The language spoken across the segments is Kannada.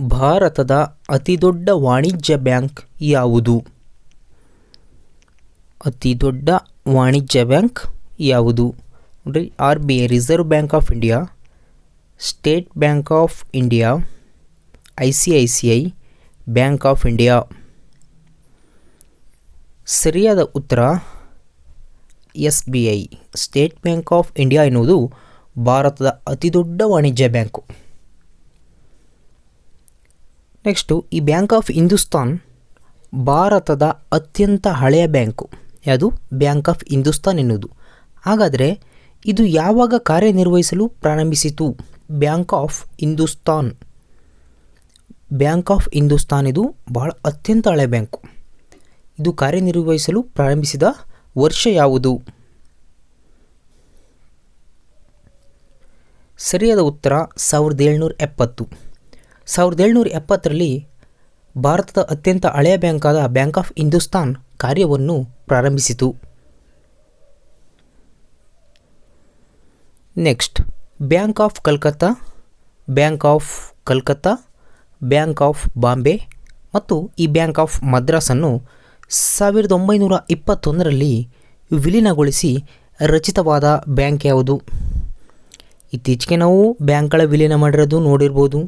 ಭಾರತದ ಅತಿದೊಡ್ಡ ವಾಣಿಜ್ಯ ಬ್ಯಾಂಕ್ ಯಾವುದು? ಅತಿದೊಡ್ಡ ವಾಣಿಜ್ಯ ಬ್ಯಾಂಕ್ ಯಾವುದು? ನೋಡಿ R B I reserve bank of India state bank of India I C I C I bank of India ಸರಿಯಾದ ಉತ್ತರ, S B I state bank of India ಎನ್ನುವುದು ಭಾರತದ ಅತಿದೊಡ್ಡ ವಾಣಿಜ್ಯ ಬ್ಯಾಂಕು. ನೆಕ್ಸ್ಟು ಈ ಬ್ಯಾಂಕ್ ಆಫ್ ಹಿಂದೂಸ್ತಾನ್ ಭಾರತದ ಅತ್ಯಂತ ಹಳೆಯ ಬ್ಯಾಂಕು. ಯಾವುದು? ಬ್ಯಾಂಕ್ ಆಫ್ ಹಿಂದೂಸ್ತಾನ್ ಎನ್ನುವುದು. ಹಾಗಾದರೆ, ಇದು ಯಾವಾಗ ಕಾರ್ಯನಿರ್ವಹಿಸಲು ಪ್ರಾರಂಭಿಸಿತು? Bank of Hindustan bank of Hindustan ಇದು ಬಹಳ ಅತ್ಯಂತ ಹಳೆಯ ಬ್ಯಾಂಕು. ಇದು ಕಾರ್ಯನಿರ್ವಹಿಸಲು ಪ್ರಾರಂಭಿಸಿದ ವರ್ಷ ಯಾವುದು? ಸರಿಯಾದ ಉತ್ತರ ಸಾವಿರದ ಏಳ್ನೂರ ಎಪ್ಪತ್ತು. ಸಾವಿರದ ಏಳ್ನೂರ ಎಪ್ಪತ್ತರಲ್ಲಿ ಭಾರತದ ಅತ್ಯಂತ ಹಳೆಯ ಬ್ಯಾಂಕಾದ ಬ್ಯಾಂಕ್ ಆಫ್ ಹಿಂದೂಸ್ತಾನ್ ಕಾರ್ಯವನ್ನು ಪ್ರಾರಂಭಿಸಿತು. Next, bank of Calcutta, bank of Calcutta, bank of Bombay ಮತ್ತು ಈ ಬ್ಯಾಂಕ್ ಆಫ್ ಮದ್ರಾಸನ್ನು ಸಾವಿರದ ಒಂಬೈನೂರ ಇಪ್ಪತ್ತೊಂದರಲ್ಲಿ ವಿಲೀನಗೊಳಿಸಿ ರಚಿತವಾದ ಬ್ಯಾಂಕ್ ಯಾವುದು? ಇತ್ತೀಚೆಗೆ ನಾವು ಬ್ಯಾಂಕ್ಗಳ ವಿಲೀನ ಮಾಡಿರೋದು ನೋಡಿರ್ಬೋದು.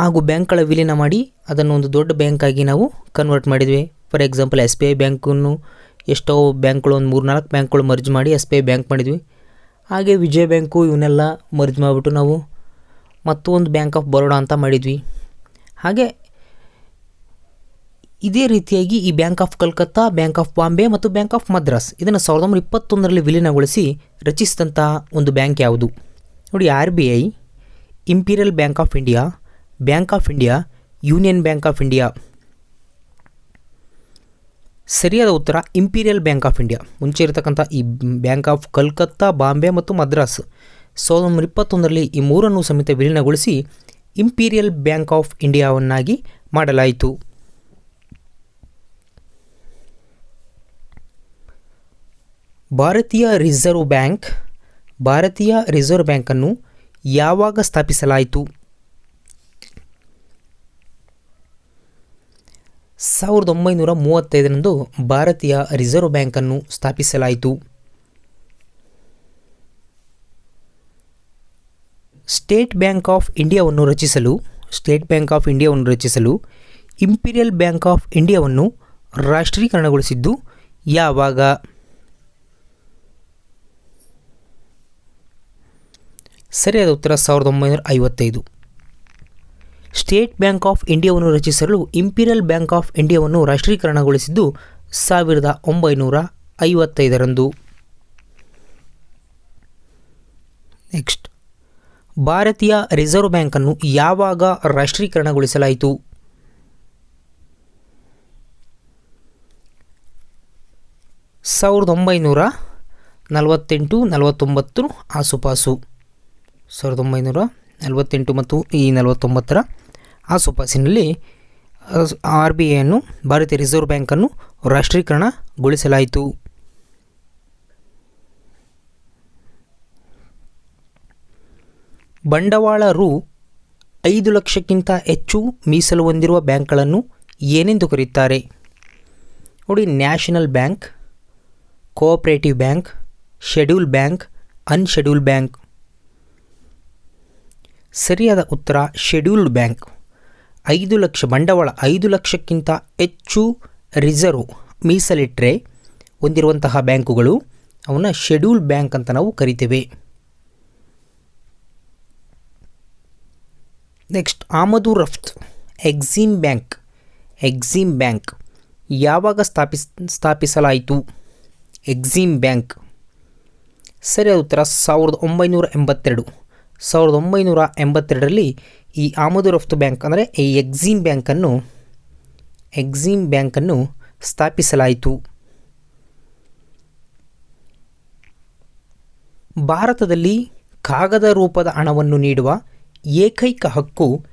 ಹಾಗೂ ಬ್ಯಾಂಕ್ಗಳ ವಿಲೀನ ಮಾಡಿ ಅದನ್ನು ಒಂದು ದೊಡ್ಡ ಬ್ಯಾಂಕಾಗಿ ನಾವು ಕನ್ವರ್ಟ್ ಮಾಡಿದ್ವಿ. For example S B I ಬ್ಯಾಂಕನ್ನು ಎಷ್ಟೋ ಬ್ಯಾಂಕ್ಗಳು, ಒಂದು ಮೂರು ನಾಲ್ಕು ಬ್ಯಾಂಕ್ಗಳು ಮರ್ಜ್ ಮಾಡಿ ಎಸ್ ಬಿ ಐ ಬ್ಯಾಂಕ್ ಮಾಡಿದ್ವಿ. ಹಾಗೆ ವಿಜಯ ಬ್ಯಾಂಕು ಇವನ್ನೆಲ್ಲ ಮರ್ಜ್ ಮಾಡಿಬಿಟ್ಟು ನಾವು ಮತ್ತೊಂದು ಬ್ಯಾಂಕ್ ಆಫ್ ಬರೋಡಾ ಅಂತ ಮಾಡಿದ್ವಿ. ಹಾಗೆ ಇದೇ ರೀತಿಯಾಗಿ ಈ bank of Calcutta, bank of Bombay ಮತ್ತು ಬ್ಯಾಂಕ್ ಆಫ್ ಮದ್ರಾಸ್ ಇದನ್ನು ಸಾವಿರದ ಒಂಬೈನೂರ ಇಪ್ಪತ್ತೊಂದರಲ್ಲಿ ವಿಲೀನಗೊಳಿಸಿ ರಚಿಸಿದಂತಹ ಒಂದು ಬ್ಯಾಂಕ್ ಯಾವುದು? ನೋಡಿ R B I imperial bank of India bank of India union bank of India ಸರಿಯಾದ ಉತ್ತರ ಇಂಪೀರಿಯಲ್ ಬ್ಯಾಂಕ್ ಆಫ್ ಇಂಡಿಯಾ ಮುಂಚೆ ಇರತಕ್ಕಂಥ ಈ ಬ್ಯಾಂಕ್ ಆಫ್ ಕಲ್ಕತ್ತಾ ಬಾಂಬೆ ಮತ್ತು ಮದ್ರಾಸ್ ಸಾವಿರದ ಒಂಬೈನೂರ ಇಪ್ಪತ್ತೊಂದರಲ್ಲಿ ಈ ಮೂರನ್ನು ಸಮೇತ ವಿಲೀನಗೊಳಿಸಿ ಇಂಪೀರಿಯಲ್ ಬ್ಯಾಂಕ್ ಆಫ್ ಇಂಡಿಯಾವನ್ನಾಗಿ ಮಾಡಲಾಯಿತು. ಭಾರತೀಯ ರಿಸರ್ವ್ ಬ್ಯಾಂಕ್ ಭಾರತೀಯ ರಿಸರ್ವ್ ಬ್ಯಾಂಕನ್ನು ಯಾವಾಗ ಸ್ಥಾಪಿಸಲಾಯಿತು? ಸಾವಿರದ ಒಂಬೈನೂರ ಮೂವತ್ತೈದರಂದು ಭಾರತೀಯ ರಿಸರ್ವ್ ಬ್ಯಾಂಕನ್ನು ಸ್ಥಾಪಿಸಲಾಯಿತು. ಸ್ಟೇಟ್ ಬ್ಯಾಂಕ್ ಆಫ್ ಇಂಡಿಯಾವನ್ನು ರಚಿಸಲು, ಸ್ಟೇಟ್ ಬ್ಯಾಂಕ್ ಆಫ್ ಇಂಡಿಯಾವನ್ನು ರಚಿಸಲು ಇಂಪೀರಿಯಲ್ ಬ್ಯಾಂಕ್ ಆಫ್ ಇಂಡಿಯಾವನ್ನು ರಾಷ್ಟ್ರೀಕರಣಗೊಳಿಸಿದ್ದು ಯಾವಾಗ? ಸರಿಯಾದ ಉತ್ತರ ಸಾವಿರದ ಒಂಬೈನೂರ ಐವತ್ತೈದು. ಸ್ಟೇಟ್ ಬ್ಯಾಂಕ್ ಆಫ್ ಇಂಡಿಯಾವನ್ನು ರಚಿಸಲು ಇಂಪೀರಿಯಲ್ ಬ್ಯಾಂಕ್ ಆಫ್ ಇಂಡಿಯಾವನ್ನು ರಾಷ್ಟ್ರೀಕರಣಗೊಳಿಸಿದ್ದು ಸಾವಿರದ ಒಂಬೈನೂರ ಐವತ್ತೈದರಂದು. ನೆಕ್ಸ್ಟ್. ಭಾರತೀಯ ರಿಸರ್ವ್ ಬ್ಯಾಂಕನ್ನು ಯಾವಾಗ ರಾಷ್ಟ್ರೀಕರಣಗೊಳಿಸಲಾಯಿತು? ಸಾವಿರದ ಒಂಬೈನೂರ ನಲವತ್ತೆಂಟು, ನಲವತ್ತೊಂಬತ್ತು, ಆಸುಪಾಸು. ಸಾವಿರದ ಒಂಬೈನೂರ ನಲವತ್ತೆಂಟು ಮತ್ತು ಈ ನಲವತ್ತೊಂಬತ್ತರ ಆಸುಪಾಸಿನಲ್ಲಿ ಆರ್ ಬಿ ಐಯನ್ನು ಭಾರತೀಯ ರಿಸರ್ವ್ ಬ್ಯಾಂಕನ್ನು ರಾಷ್ಟ್ರೀಕರಣಗೊಳಿಸಲಾಯಿತು. ಬಂಡವಾಳ ರು ಐದು ಲಕ್ಷಕ್ಕಿಂತ ಹೆಚ್ಚು ಮೀಸಲು ಹೊಂದಿರುವ ಬ್ಯಾಂಕ್ಗಳನ್ನು ಏನೆಂದು ಕರೆಯುತ್ತಾರೆ? ನೋಡಿ, national bank, cooperative bank, schedule bank, unschedule bank. ಸರಿಯಾದ ಉತ್ತರ, ಶೆಡ್ಯೂಲ್ಡ್ ಬ್ಯಾಂಕ್. ಐದು ಲಕ್ಷ, ಬಂಡವಾಳ ಐದು ಲಕ್ಷಕ್ಕಿಂತ ಹೆಚ್ಚು ರಿಸರ್ವ್ ಮೀಸಲಿಟ್ಟರೆ ಹೊಂದಿರುವಂತಹ ಬ್ಯಾಂಕುಗಳು ಅವನ್ನ ಶೆಡ್ಯೂಲ್ ಬ್ಯಾಂಕ್ ಅಂತ ನಾವು ಕರಿತೇವೆ. ನೆಕ್ಸ್ಟ್, ಆಮದು ರಫ್ತು, ಎಕ್ಸಿಮ್ ಬ್ಯಾಂಕ್. ಎಕ್ಸಿಮ್ ಬ್ಯಾಂಕ್ ಯಾವಾಗ ಸ್ಥಾಪಿಸ್, ಸ್ಥಾಪಿಸಲಾಯಿತು? EXIM bank. ಸರಿಯಾದ ಉತ್ತರ ಸಾವಿರದ ಒಂಬೈನೂರ ಎಂಬತ್ತೆರಡು. ಸಾವಿರದ ಒಂಬೈನೂರ ಎಂಬತ್ತೆರಡರಲ್ಲಿ ಈ ಆಮದು ರಫ್ತು ಬ್ಯಾಂಕ್ ಅಂದರೆ ಈ ಎಕ್ಸಿಮ್ ಬ್ಯಾಂಕನ್ನು ಎಕ್ಸಿಮ್ ಬ್ಯಾಂಕನ್ನು ಸ್ಥಾಪಿಸಲಾಯಿತು. ಭಾರತದಲ್ಲಿ ಕಾಗದ ರೂಪದ ಹಣವನ್ನು ನೀಡುವ ಏಕೈಕ ಹಕ್ಕು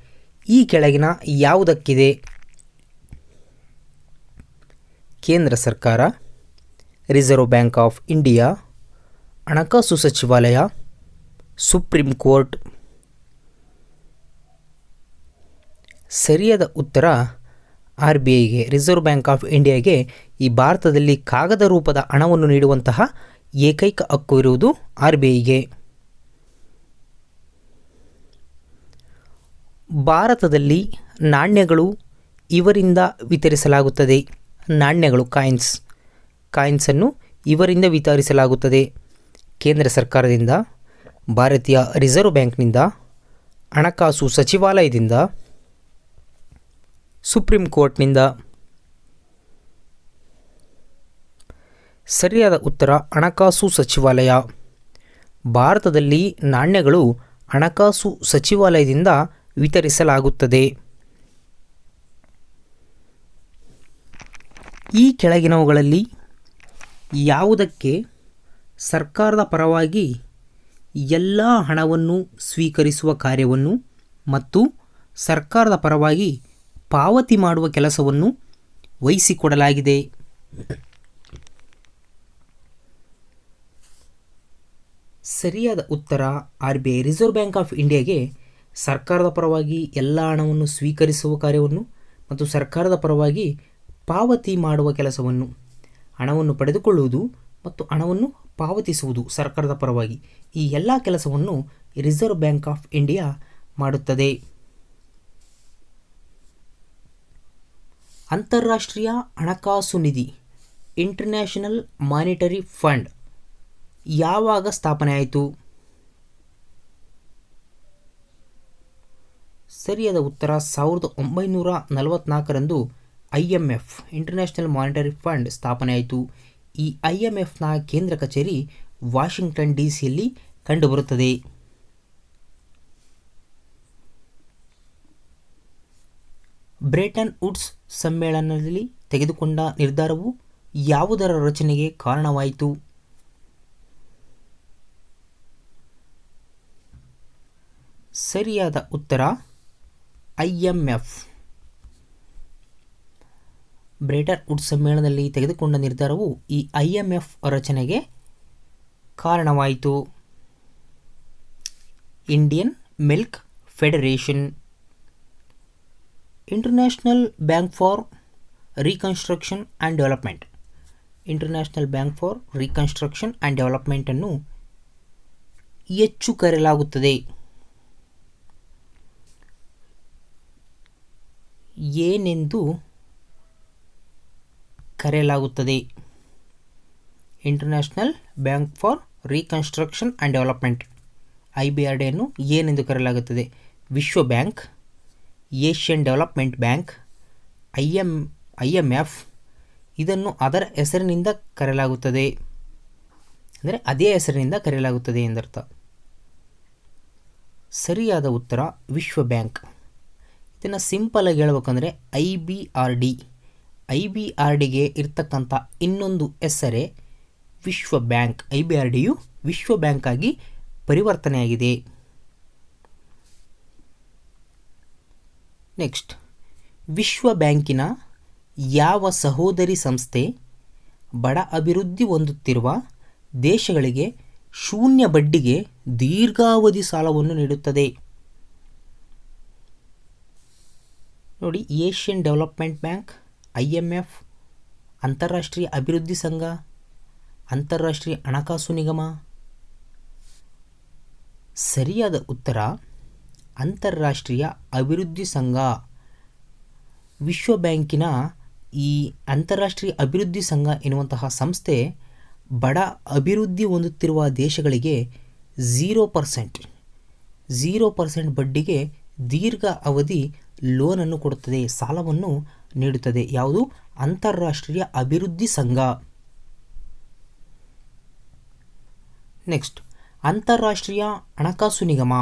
ಈ ಕೆಳಗಿನ ಯಾವುದಕ್ಕಿದೆ? ಕೇಂದ್ರ ಸರ್ಕಾರ ರಿಸರ್ವ್ ಬ್ಯಾಂಕ್ ಆಫ್ ಇಂಡಿಯಾ ಹಣಕಾಸು ಸಚಿವಾಲಯ ಸುಪ್ರೀಂ ಕೋರ್ಟ್. ಸರಿಯಾದ ಉತ್ತರ ಆರ್ ಬಿ ಐಗೆ ರಿಸರ್ವ್ ಬ್ಯಾಂಕ್ ಆಫ್ ಇಂಡಿಯಾಗೆ ಈ ಭಾರತದಲ್ಲಿ ಕಾಗದ ರೂಪದ ಹಣವನ್ನು ನೀಡುವಂತಹ ಏಕೈಕ ಹಕ್ಕು ಇರುವುದು ಆರ್ ಬಿ ಐಗೆ ಭಾರತದಲ್ಲಿ ನಾಣ್ಯಗಳು ಇವರಿಂದ ವಿತರಿಸಲಾಗುತ್ತದೆ. ನಾಣ್ಯಗಳು, ಕಾಯಿನ್ಸ್. ಕಾಯಿನ್ಸನ್ನು ಇವರಿಂದ ವಿತರಿಸಲಾಗುತ್ತದೆ. ಕೇಂದ್ರ ಸರ್ಕಾರದಿಂದ ಭಾರತೀಯ ರಿಸರ್ವ್ ಬ್ಯಾಂಕ್ನಿಂದ ಹಣಕಾಸು ಸಚಿವಾಲಯದಿಂದ ಸುಪ್ರೀಂ ಕೋರ್ಟ್ನಿಂದ ಸರಿಯಾದ ಉತ್ತರ ಹಣಕಾಸು ಸಚಿವಾಲಯ. ಭಾರತದಲ್ಲಿ ನಾಣ್ಯಗಳು ಹಣಕಾಸು ಸಚಿವಾಲಯದಿಂದ ವಿತರಿಸಲಾಗುತ್ತದೆ. ಈ ಕೆಳಗಿನವುಗಳಲ್ಲಿ ಯಾವುದಕ್ಕೆ ಸರ್ಕಾರದ ಪರವಾಗಿ ಎಲ್ಲ ಹಣವನ್ನು ಸ್ವೀಕರಿಸುವ ಕಾರ್ಯವನ್ನು ಮತ್ತು ಸರ್ಕಾರದ ಪರವಾಗಿ ಪಾವತಿ ಮಾಡುವ ಕೆಲಸವನ್ನು ವಹಿಸಿಕೊಡಲಾಗಿದೆ. ಸರಿಯಾದ ಉತ್ತರ R B I reserve bank of ಇಂಡಿಯಾಗೆ ಸರ್ಕಾರದ ಪರವಾಗಿ ಎಲ್ಲ ಹಣವನ್ನು ಸ್ವೀಕರಿಸುವ ಕಾರ್ಯವನ್ನು ಮತ್ತು ಸರ್ಕಾರದ ಪರವಾಗಿ ಪಾವತಿ ಮಾಡುವ ಕೆಲಸವನ್ನು, ಹಣವನ್ನು ಪಡೆದುಕೊಳ್ಳುವುದು ಮತ್ತು ಹಣವನ್ನು ಪಾವತಿಸುವುದು ಸರ್ಕಾರದ ಪರವಾಗಿ ಈ ಎಲ್ಲ ಕೆಲಸವನ್ನು ರಿಸರ್ವ್ ಬ್ಯಾಂಕ್ ಆಫ್ ಇಂಡಿಯಾ ಮಾಡುತ್ತದೆ. ಅಂತಾರಾಷ್ಟ್ರೀಯ ಹಣಕಾಸು ನಿಧಿ ಇಂಟರ್ನ್ಯಾಷನಲ್ ಮಾನಿಟರಿ ಫಂಡ್ ಯಾವಾಗ ಸ್ಥಾಪನೆ ಆಯಿತು? ಸರಿಯಾದ ಉತ್ತರ ಸಾವಿರದ ಒಂಬೈನೂರ ನಲವತ್ನಾಲ್ಕರಂದು I M F international monetary fund ಸ್ಥಾಪನೆ ಆಯಿತು. ಈ ಐ ಎಂ ಎಫ್ನ ಕೇಂದ್ರ ಕಚೇರಿ ವಾಷಿಂಗ್ಟನ್ ಡಿ ಸಿಯಲ್ಲಿ ಕಂಡುಬರುತ್ತದೆ. ಬ್ರೇಟನ್ ವುಡ್ಸ್ ಸಮ್ಮೇಳನದಲ್ಲಿ ತೆಗೆದುಕೊಂಡ ನಿರ್ಧಾರವು ಯಾವುದರ ರಚನೆಗೆ ಕಾರಣವಾಯಿತು? ಸರಿಯಾದ ಉತ್ತರ, I M F. Bretton Wood ಸಮ್ಮೇಳನದಲ್ಲಿ ತೆಗೆದುಕೊಂಡ ನಿರ್ಧಾರವು ಈ ಐ ಎಂ ಎಫ್ ರಚನೆಗೆ ಕಾರಣವಾಯಿತು. Indian milk federation international bank for reconstruction and development. International bank for reconstruction and ಡೆವಲಪ್ಮೆಂಟನ್ನು ಹೆಚ್ಚು ಕರೆಯಲಾಗುತ್ತದೆ ಏನೆಂದು ಕರೆಯಲಾಗುತ್ತದೆ. International bank for reconstruction and development I B R ಡಿಯನ್ನು ಏನೆಂದು ಕರೆಯಲಾಗುತ್ತದೆ? ವಿಶ್ವ bank, Asian development bank, I M I M F, ಇದನ್ನು ಅದರ ಹೆಸರಿನಿಂದ ಕರೆಯಲಾಗುತ್ತದೆ. ಅಂದರೆ ಅದೇ ಹೆಸರಿನಿಂದ ಕರೆಯಲಾಗುತ್ತದೆ ಎಂದರ್ಥ. ಸರಿಯಾದ ಉತ್ತರ ವಿಶ್ವ ಬ್ಯಾಂಕ್. ಇದನ್ನು ಸಿಂಪಲಾಗಿ ಹೇಳ್ಬೇಕಂದ್ರೆ I B R D. I B R ಡಿಗೆ ಇರ್ತಕ್ಕಂಥ ಇನ್ನೊಂದು ಹೆಸರೇ ವಿಶ್ವ ಬ್ಯಾಂಕ್. ಐ ಬಿ ಆರ್ ಡಿಯು ವಿಶ್ವ ಬ್ಯಾಂಕ್ ಆಗಿ ಪರಿವರ್ತನೆಯಾಗಿದೆ. ನೆಕ್ಸ್ಟ್, ವಿಶ್ವ ಬ್ಯಾಂಕಿನ ಯಾವ ಸಹೋದರಿ ಸಂಸ್ಥೆ ಬಡ ಅಭಿವೃದ್ಧಿ ಹೊಂದುತ್ತಿರುವ ದೇಶಗಳಿಗೆ ಶೂನ್ಯ ಬಡ್ಡಿಗೆ ದೀರ್ಘಾವಧಿ ಸಾಲವನ್ನು ನೀಡುತ್ತದೆ? ನೋಡಿ, Asian development bank I M F, ಅಂತಾರಾಷ್ಟ್ರೀಯ ಅಭಿವೃದ್ಧಿ ಸಂಘ, ಅಂತಾರಾಷ್ಟ್ರೀಯ ಹಣಕಾಸು ನಿಗಮ. ಸರಿಯಾದ ಉತ್ತರ, ಅಂತಾರಾಷ್ಟ್ರೀಯ ಅಭಿವೃದ್ಧಿ ಸಂಘ. ವಿಶ್ವ ಬ್ಯಾಂಕಿನ ಈ ಅಂತಾರಾಷ್ಟ್ರೀಯ ಅಭಿವೃದ್ಧಿ ಸಂಘ ಎನ್ನುವಂತಹ ಸಂಸ್ಥೆ ಬಡ ಅಭಿವೃದ್ಧಿ ಹೊಂದುತ್ತಿರುವ ದೇಶಗಳಿಗೆ ಝೀರೋ ಪರ್ಸೆಂಟ್ ಝೀರೋ ಪರ್ಸೆಂಟ್ ಬಡ್ಡಿಗೆ ದೀರ್ಘ ಅವಧಿ ಲೋನನ್ನು ಕೊಡುತ್ತದೆ. ಸಾಲವನ್ನು ನೀಡುತ್ತದೆ. ಯಾವುದು? ಅಂತಾರಾಷ್ಟ್ರೀಯ ಅಭಿವೃದ್ಧಿ ಸಂಘ. ನೆಕ್ಸ್ಟ್, ಅಂತಾರಾಷ್ಟ್ರೀಯ ಹಣಕಾಸು ನಿಗಮ.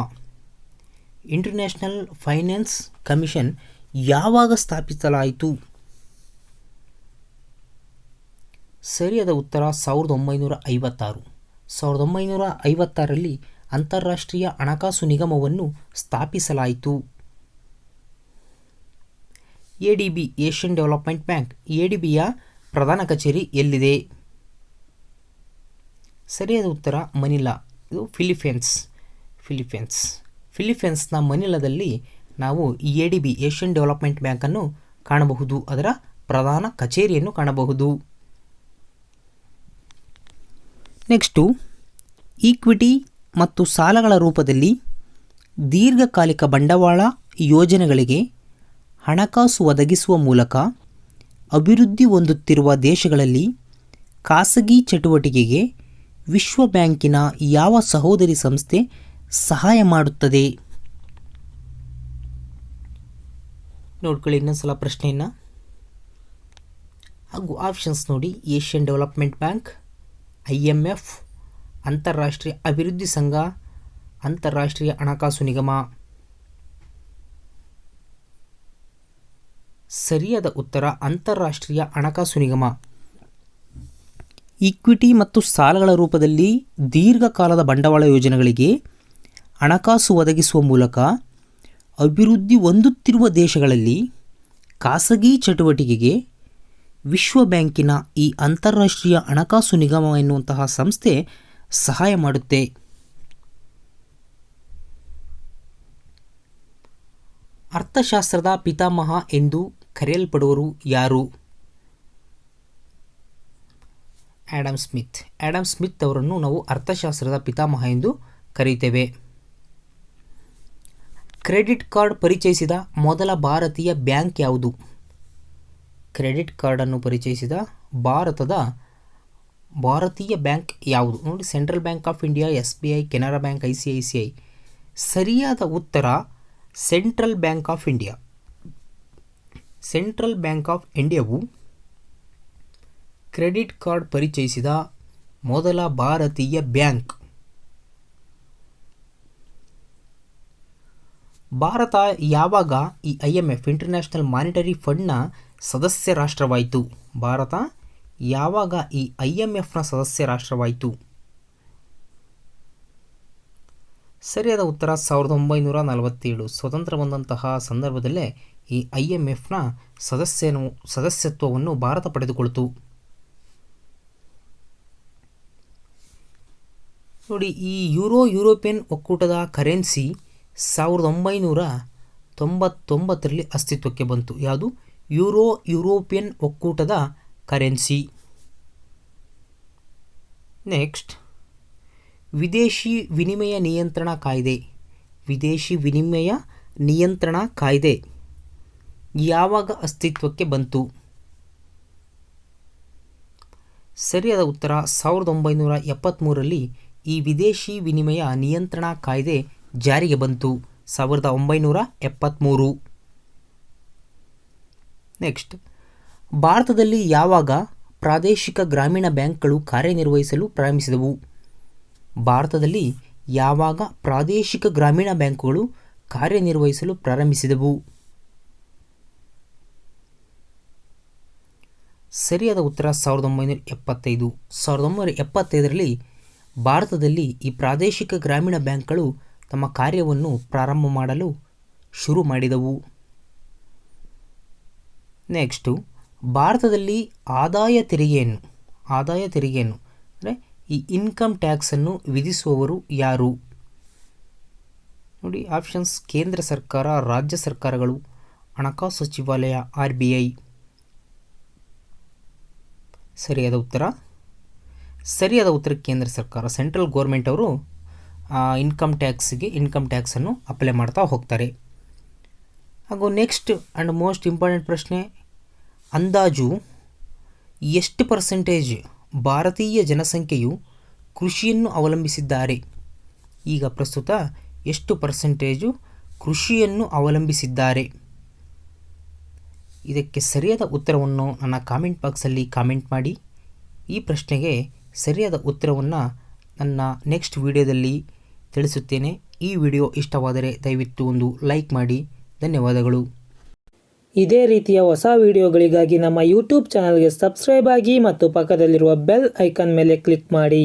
ಇಂಟರ್ನ್ಯಾಷನಲ್ ಫೈನಾನ್ಸ್ ಕಮಿಷನ್ ಯಾವಾಗ ಸ್ಥಾಪಿಸಲಾಯಿತು? ಸರಿಯಾದ ಉತ್ತರ ಸಾವಿರದ ಒಂಬೈನೂರ ಐವತ್ತಾರು. ಸಾವಿರದ ಒಂಬೈನೂರ ಐವತ್ತಾರರಲ್ಲಿ ಅಂತಾರಾಷ್ಟ್ರೀಯ ಹಣಕಾಸು ನಿಗಮವನ್ನು ಸ್ಥಾಪಿಸಲಾಯಿತು. A D B Asian development bank, A D ಬಿಯ ಪ್ರಧಾನ ಕಚೇರಿ ಎಲ್ಲಿದೆ? ಸರಿಯಾದ ಉತ್ತರ ಮನಿಲಾ. ಇದು ಫಿಲಿಪೈನ್ಸ್. ಫಿಲಿಪೈನ್ಸ್. ಫಿಲಿಪೈನ್ಸ್ನ ಮನಿಲಾದಲ್ಲಿ ನಾವು A D B Asian development ಬ್ಯಾಂಕನ್ನು ಕಾಣಬಹುದು. ಅದರ ಪ್ರಧಾನ ಕಚೇರಿಯನ್ನು ಕಾಣಬಹುದು. ನೆಕ್ಸ್ಟು, ಈಕ್ವಿಟಿ ಮತ್ತು ಸಾಲಗಳ ರೂಪದಲ್ಲಿ ದೀರ್ಘಕಾಲಿಕ ಬಂಡವಾಳ ಯೋಜನೆಗಳಿಗೆ ಹಣಕಾಸು ಒದಗಿಸುವ ಮೂಲಕ ಅಭಿವೃದ್ಧಿ ಹೊಂದುತ್ತಿರುವ ದೇಶಗಳಲ್ಲಿ ಖಾಸಗಿ ಚಟುವಟಿಕೆಗೆ ವಿಶ್ವ ಬ್ಯಾಂಕಿನ ಯಾವ ಸಹೋದರಿ ಸಂಸ್ಥೆ ಸಹಾಯ ಮಾಡುತ್ತದೆ? ನೋಡ್ಕೊಳ್ಳಿ ಇನ್ನೊಂದ್ಸಲ ಪ್ರಶ್ನೆಯನ್ನು. ಹಾಗೂ ಆಪ್ಷನ್ಸ್ ನೋಡಿ. Asian development bank I M F ಅಂತಾರಾಷ್ಟ್ರೀಯ ಅಭಿವೃದ್ಧಿ ಸಂಘ, ಅಂತಾರಾಷ್ಟ್ರೀಯ ಹಣಕಾಸು ನಿಗಮ. ಸರಿಯಾದ ಉತ್ತರ ಅಂತಾರಾಷ್ಟ್ರೀಯ ಹಣಕಾಸು ನಿಗಮ. ಈಕ್ವಿಟಿ ಮತ್ತು ಸಾಲಗಳ ರೂಪದಲ್ಲಿ ದೀರ್ಘಕಾಲದ ಬಂಡವಾಳ ಯೋಜನೆಗಳಿಗೆ ಹಣಕಾಸು ಒದಗಿಸುವ ಮೂಲಕ ಅಭಿವೃದ್ಧಿ ಹೊಂದುತ್ತಿರುವ ದೇಶಗಳಲ್ಲಿ ಖಾಸಗಿ ಚಟುವಟಿಕೆಗೆ ವಿಶ್ವ ಬ್ಯಾಂಕಿನ ಈ ಅಂತಾರಾಷ್ಟ್ರೀಯ ಹಣಕಾಸು ನಿಗಮ ಎನ್ನುವಂತಹ ಸಂಸ್ಥೆ ಸಹಾಯ ಮಾಡುತ್ತೆ. ಅರ್ಥಶಾಸ್ತ್ರದ ಪಿತಾಮಹ ಎಂದು ಕರೆಯಲ್ಪಡುವರು ಯಾರು? Adam Smith. ಆ್ಯಡಮ್ ಸ್ಮಿತ್ ಅವರನ್ನು ನಾವು ಅರ್ಥಶಾಸ್ತ್ರದ ಪಿತಾಮಹ ಎಂದು ಕರೆಯುತ್ತೇವೆ ಕ್ರೆಡಿಟ್ ಕಾರ್ಡ್ ಪರಿಚಯಿಸಿದ ಮೊದಲ ಭಾರತೀಯ ಬ್ಯಾಂಕ್ ಯಾವುದು? ಕ್ರೆಡಿಟ್ ಕಾರ್ಡನ್ನು ಪರಿಚಯಿಸಿದ ಭಾರತದ ಭಾರತೀಯ ಬ್ಯಾಂಕ್ ಯಾವುದು? ನೋಡಿ, central bank of India, S B I, Canara bank, I C I C I. ಸರಿಯಾದ ಉತ್ತರ central bank of India. Central bank of ಇಂಡಿಯಾವು credit card ಪರಿಚಯಿಸಿದ ಮೊದಲ ಭಾರತೀಯ ಬ್ಯಾಂಕ್. ಭಾರತ ಯಾವಾಗ ಈ I M F international monetary ಫಂಡ್ನ ಸದಸ್ಯ ರಾಷ್ಟ್ರವಾಯಿತು? ಭಾರತ ಯಾವಾಗ ಈ ಐ ಎಂ ಎಫ್ನ ಸದಸ್ಯ ರಾಷ್ಟ್ರವಾಯಿತು? ಸರಿಯಾದ ಉತ್ತರ ಸಾವಿರದ ಒಂಬೈನೂರ ನಲವತ್ತೇಳು. ಸ್ವತಂತ್ರ ಬಂದಂತಹ ಸಂದರ್ಭದಲ್ಲೇ ಈ ಐ ಎಂ ಎಫ್ನ ಸದಸ್ಯನು, ಸದಸ್ಯತ್ವವನ್ನು ಭಾರತ ಪಡೆದುಕೊಳ್ತು. ನೋಡಿ, ಈ ಯುರೋ ಯುರೋಪಿಯನ್ ಒಕ್ಕೂಟದ ಕರೆನ್ಸಿ ಸಾವಿರದ ಒಂಬೈನೂರ ತೊಂಬತ್ತೊಂಬತ್ತರಲ್ಲಿ ಅಸ್ತಿತ್ವಕ್ಕೆ ಬಂತು. ಯಾವುದು? ಯುರೋ ಯುರೋಪಿಯನ್ ಒಕ್ಕೂಟದ ಕರೆನ್ಸಿ. ನೆಕ್ಸ್ಟ್, ವಿದೇಶಿ ವಿನಿಮಯ ನಿಯಂತ್ರಣ ಕಾಯ್ದೆ. ವಿದೇಶಿ ವಿನಿಮಯ ನಿಯಂತ್ರಣ ಕಾಯ್ದೆ. ಯಾವಾಗ ಅಸ್ತಿತ್ವಕ್ಕೆ ಬಂತು? ಸರಿಯಾದ ಉತ್ತರ ಸಾವಿರದ ಒಂಬೈನೂರ ಎಪ್ಪತ್ತ್ಮೂರರಲ್ಲಿ ಈ ವಿದೇಶಿ ವಿನಿಮಯ ನಿಯಂತ್ರಣ ಕಾಯ್ದೆ ಜಾರಿಗೆ ಬಂತು. ಸಾವಿರದ ಒಂಬೈನೂರ ಎಪ್ಪತ್ತ್ಮೂರು ನೆಕ್ಸ್ಟ್. ಭಾರತದಲ್ಲಿ ಯಾವಾಗ ಪ್ರಾದೇಶಿಕ ಗ್ರಾಮೀಣ ಬ್ಯಾಂಕ್ಗಳು ಕಾರ್ಯನಿರ್ವಹಿಸಲು ಪ್ರಾರಂಭಿಸಿದವು? ಭಾರತದಲ್ಲಿ ಯಾವಾಗ ಪ್ರಾದೇಶಿಕ ಗ್ರಾಮೀಣ ಬ್ಯಾಂಕುಗಳು ಕಾರ್ಯನಿರ್ವಹಿಸಲು ಪ್ರಾರಂಭಿಸಿದವು? ಸರಿಯಾದ ಉತ್ತರ ಸಾವಿರದ ಒಂಬೈನೂರ ಎಪ್ಪತ್ತೈದು. ಸಾವಿರದ ಒಂಬೈನೂರ ಎಪ್ಪತ್ತೈದರಲ್ಲಿ ಭಾರತದಲ್ಲಿ ಈ ಪ್ರಾದೇಶಿಕ ಗ್ರಾಮೀಣ ಬ್ಯಾಂಕ್ಗಳು ತಮ್ಮ ಕಾರ್ಯವನ್ನು ಪ್ರಾರಂಭ ಮಾಡಲು ಶುರು ಮಾಡಿದವು. ನೆಕ್ಸ್ಟು, ಭಾರತದಲ್ಲಿ ಆದಾಯ ತೆರಿಗೆಯನ್ನು ಆದಾಯ ತೆರಿಗೆಯನ್ನು, ಅಂದರೆ ಈ ಇನ್ಕಮ್ ಟ್ಯಾಕ್ಸನ್ನು ವಿಧಿಸುವವರು ಯಾರು? ನೋಡಿ, ಆಪ್ಷನ್ಸ್ ಕೇಂದ್ರ ಸರ್ಕಾರ, ರಾಜ್ಯ ಸರ್ಕಾರಗಳು, ಹಣಕಾಸು ಸಚಿವಾಲಯ, ಆರ್ ಬಿ ಐ. ಸರಿಯಾದ ಉತ್ತರ? ಸರಿಯಾದ ಉತ್ತರ ಕೇಂದ್ರ ಸರ್ಕಾರ, ಸೆಂಟ್ರಲ್ ಗೋರ್ಮೆಂಟ್ ಅವರು ಇನ್ಕಮ್ ಟ್ಯಾಕ್ಸ್ಗೆ ಇನ್ಕಮ್ ಟ್ಯಾಕ್ಸನ್ನು ಅಪ್ಲೈ ಮಾಡ್ತಾ ಹೋಗ್ತಾರೆ. ಹಾಗೂ ನೆಕ್ಸ್ಟ್ ಆ್ಯಂಡ್ ಮೋಸ್ಟ್ ಇಂಪಾರ್ಟೆಂಟ್ ಪ್ರಶ್ನೆ, ಅಂದಾಜು ಎಷ್ಟು ಪರ್ಸೆಂಟೇಜ್ ಭಾರತೀಯ ಜನಸಂಖ್ಯೆಯು ಕೃಷಿಯನ್ನು ಅವಲಂಬಿಸಿದ್ದಾರೆ? ಈಗ ಪ್ರಸ್ತುತ ಎಷ್ಟು ಪರ್ಸೆಂಟೇಜು ಕೃಷಿಯನ್ನು ಅವಲಂಬಿಸಿದ್ದಾರೆ? ಇದಕ್ಕೆ ಸರಿಯಾದ ಉತ್ತರವನ್ನು ನನ್ನ ಕಾಮೆಂಟ್ ಬಾಕ್ಸಲ್ಲಿ ಕಾಮೆಂಟ್ ಮಾಡಿ. ಈ ಪ್ರಶ್ನೆಗೆ ಸರಿಯಾದ ಉತ್ತರವನ್ನು ನನ್ನ ನೆಕ್ಸ್ಟ್ ವಿಡಿಯೋದಲ್ಲಿ ತಿಳಿಸುತ್ತೇನೆ. ಈ ವಿಡಿಯೋ ಇಷ್ಟವಾದರೆ ದಯವಿಟ್ಟು ಒಂದು ಲೈಕ್ ಮಾಡಿ. ಧನ್ಯವಾದಗಳು. ಇದೇ ರೀತಿಯ ಹೊಸ ವಿಡಿಯೋಗಳಿಗಾಗಿ ನಮ್ಮ ಯೂಟ್ಯೂಬ್ ಚಾನಲ್ಗೆ ಸಬ್ಸ್ಕ್ರೈಬ್ ಆಗಿ ಮತ್ತು ಪಕ್ಕದಲ್ಲಿರುವ ಬೆಲ್ ಐಕಾನ್ ಮೇಲೆ ಕ್ಲಿಕ್ ಮಾಡಿ.